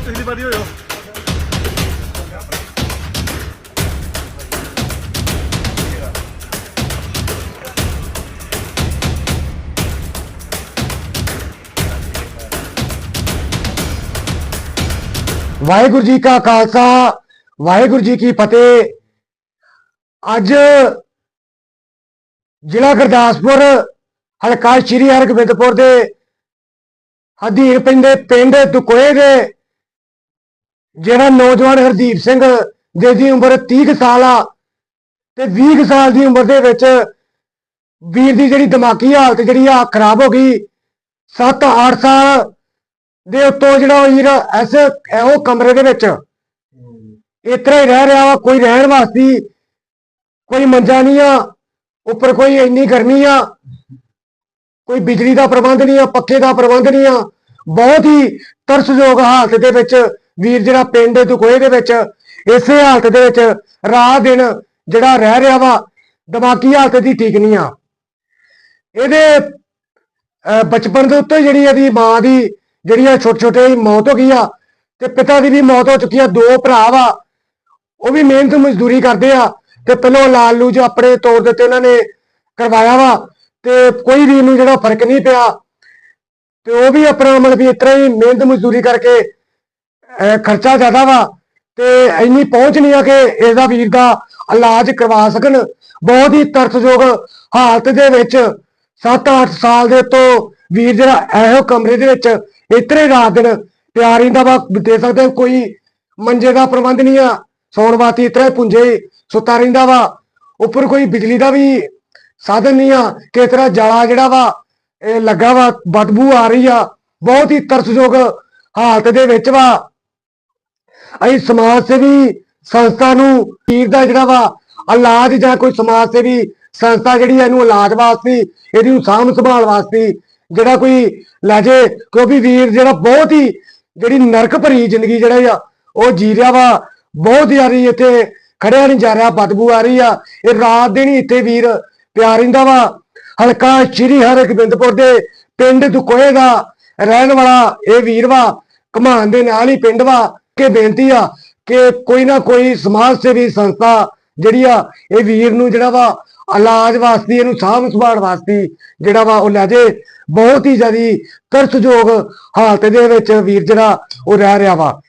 ਪਿਛਲੀ ਵਾਰੀ ਹੋਇਓ। ਵਾਹਿਗੁਰੂ ਜੀ ਕਾ ਖਾਲਸਾ, ਵਾਹਿਗੁਰੂ ਜੀ ਕੀ ਫਤਿਹ। ਅੱਜ ਜ਼ਿਲ੍ਹਾ ਗੁਰਦਾਸਪੁਰ, ਹਲਕਾ ਸ਼੍ਰੀ ਹਰਗੋਬਿੰਦਪੁਰ ਦੇ ਅਧੀਨ ਦੇ ਪਿੰਡ ਦੁਕੋਏ ਦੇ ਜਿਹੜਾ ਨੌਜਵਾਨ ਹਰਦੀਪ ਸਿੰਘ ਜਿਸ ਦੀ ਉਮਰ 30 ਕੁ ਸਾਲ ਆ ਤੇ 20 ਕੁ ਸਾਲ ਦੀ ਉਮਰ ਦੇ ਵਿੱਚ ਵੀਰ ਦੀ ਜਿਹੜੀ ਦਿਮਾਗੀ ਹਾਲਤ ਜਿਹੜੀ ਆ ਖਰਾਬ ਹੋ ਗਈ। 7-8 ਸਾਲ ਦੇ ਉੱਤੋਂ ਜਿਹੜਾ ਉਹ ਵੀਰ ਐਸ ਇਹੋ ਕਮਰੇ ਦੇ ਵਿੱਚ ਇਤਰਾ ਹੀ ਰਹਿ ਰਿਹਾ ਵਾ, ਕੋਈ ਰਹਿਣ ਵਾਸਤੇ ਕੋਈ ਮੰਜਾ ਨਹੀਂ ਆ, ਉੱਪਰ ਕੋਈ ਇੰਨੀ ਗਰਮੀ ਆ, ਕੋਈ ਬਿਜਲੀ ਦਾ ਪ੍ਰਬੰਧ ਨਹੀਂ ਆ, ਪੱਖੇ ਦਾ ਪ੍ਰਬੰਧ ਨਹੀਂ ਆ। ਬਹੁਤ ਹੀ ਤਰਸਯੋਗ ਹਾਲਤ ਦੇ ਵਿੱਚ ਵੀਰ ਜਿਹੜਾ ਪਿੰਡ ਦੁਕੋਏ ਦੇ ਵਿੱਚ, ਇਸੇ ਹਾਲਤ ਦੇ ਵਿੱਚ ਰਾਹ ਦਿਨ ਜਿਹੜਾ ਰਹਿ ਰਿਹਾ ਵਾ, ਦਿਮਾਗੀ ਹਾਲਤ ਦੀ ਠੀਕ ਨਹੀਂ ਆ। ਇਹਦੇ ਅਹ ਬਚਪਨ ਦੇ ਉੱਤੇ ਜਿਹੜੀ ਇਹਦੀ ਮਾਂ ਦੀ ਜਿਹੜੀ ਆ ਛੋਟੇ ਛੋਟੇ ਮੌਤ ਹੋ ਗਈ ਆ, ਤੇ ਪਿਤਾ ਦੀ ਵੀ ਮੌਤ ਹੋ ਚੁੱਕੀ ਆ, ਦੋ ਭਰਾ ਵਾ, ਉਹ ਵੀ ਮਿਹਨਤ ਮਜ਼ਦੂਰੀ ਕਰਦੇ ਆ, ਤੇ ਪਹਿਲਾਂ ਲਾਲ ਲੂ ਜੋ ਆਪਣੇ ਤੌਰ ਦੇ ਤੇ ਇਹਨਾਂ ਨੇ ਕਰਵਾਇਆ ਵਾ, ਤੇ ਕੋਈ ਵੀ ਨੂੰ ਜਿਹੜਾ ਫ਼ਰਕ ਨਹੀਂ ਪਿਆ, ਤੇ ਉਹ ਵੀ ਆਪਣਾ ਮਤਲਬ ਵੀ ਇਤਰਾ ਹੀ ਮਿਹਨਤ ਮਜ਼ਦੂਰੀ ਕਰਕੇ ਖਰਚਾ ਜ਼ਿਆਦਾ ਵਾ ਤੇ ਇੰਨੀ ਪਹੁੰਚ ਨਹੀਂ ਆ ਕਿ ਇਹਦਾ ਵੀਰ ਦਾ ਇਲਾਜ ਕਰਵਾ ਸਕਣ। ਬਹੁਤ ਹੀ ਤਰਸਯੋਗ ਹਾਲਤ ਦੇ ਵਿੱਚ 7-8 ਸਾਲ ਦੇ ਤੋਂ ਵੀਰ ਜਿਹੜਾ ਇਹੋ ਕਮਰੇ ਦੇ ਵਿੱਚ ਇਤਰੇ ਰਾਤ ਦਿਨ ਪਿਆ ਰਹਿੰਦਾ ਵਾ ਦੇ ਸਕਦੇ ਕੋਈ ਮੰਜੇ ਦਾ ਪ੍ਰਬੰਧ ਨਹੀਂ ਆ, ਸੌਣ ਵਾਸਤੇ ਇਤਰੇ ਪੁੰਜੇ ਸੁੱਤਾ ਰਹਿੰਦਾ ਵਾ। ਉੱਪਰ ਕੋਈ ਬਿਜਲੀ ਦਾ ਵੀ ਸਾਧਨ ਨਹੀਂ ਆ ਕਿ ਤਰ੍ਹਾਂ ਜਾਲਾ ਜਿਹੜਾ ਵਾ, ਇਹ ਲੱਗਾ ਵਾ, ਬਦਬੂ ਆ ਰਹੀ ਆ। ਬਹੁਤ ਹੀ ਤਰਸਯੋਗ ਹਾਲਤ ਦੇ ਵਿੱਚ ਵਾ। ਅਸੀਂ ਸਮਾਜ ਸੇਵੀ ਸੰਸਥਾ ਨੂੰ ਵੀਰ ਦਾ ਜਿਹੜਾ ਵਾ ਇਲਾਜ ਜਾਂ ਕੋਈ ਸਮਾਜ ਸੇਵੀ ਸੰਸਥਾ ਜਿਹੜੀ ਆ ਇਹਨੂੰ ਇਲਾਜ ਵਾਸਤੇ, ਇਹਦੀ ਨੂੰ ਸਾਂਭ ਸੰਭਾਲ ਵਾਸਤੇ ਜਿਹੜਾ ਕੋਈ ਲੈ ਜੇ, ਕਿਉਂਕਿ ਵੀਰ ਜਿਹੜਾ ਬਹੁਤ ਹੀ ਜਿਹੜੀ ਨਰਕ ਭਰੀ ਜ਼ਿੰਦਗੀ ਜਿਹੜਾ ਆ, ਉਹ ਜੀ ਰਿਹਾ ਵਾ। ਬਹੁਤ ਯਾਰੀ ਇੱਥੇ ਖੜਿਆ ਨਹੀਂ ਜਾ ਰਿਹਾ, ਬਦਬੂ ਆ ਰਹੀ ਆ। ਇਹ ਰਾਤ ਦਿਨ ਹੀ ਇੱਥੇ ਵੀਰ ਪਿਆ ਰਹਿੰਦਾ ਵਾ। ਹਲਕਾ ਸ਼੍ਰੀ ਹਰਗੋਬਿੰਦਪੁਰ ਦੇ ਪਿੰਡ ਦੁਕੋਏ ਦਾ ਰਹਿਣ ਵਾਲਾ ਇਹ ਵੀਰ ਵਾ ਕਮਾਨ ਦੇ ਨਾਲ ਹੀ ਪਿੰਡ ਵਾ। ਕਿ ਬੇਨਤੀ ਆ ਕਿ ਕੋਈ ਨਾ ਕੋਈ ਸਮਾਜ ਸੇਵੀ ਸੰਸਥਾ ਜਿਹੜੀ ਆ, ਇਹ ਵੀਰ ਨੂੰ ਜਿਹੜਾ ਵਾ ਇਲਾਜ ਵਾਸਤੇ, ਇਹਨੂੰ ਸਾਂਭ ਸੰਭਾਲ ਵਾਸਤੇ ਜਿਹੜਾ ਵਾ ਉਹ ਲੈ ਜੇ। ਬਹੁਤ ਹੀ ਜ਼ਿਆਦੀ ਤਰਸਯੋਗ ਹਾਲਤ ਦੇ ਵਿੱਚ ਵੀਰ ਜਿਹੜਾ ਉਹ ਰਹਿ ਰਿਹਾ ਵਾ।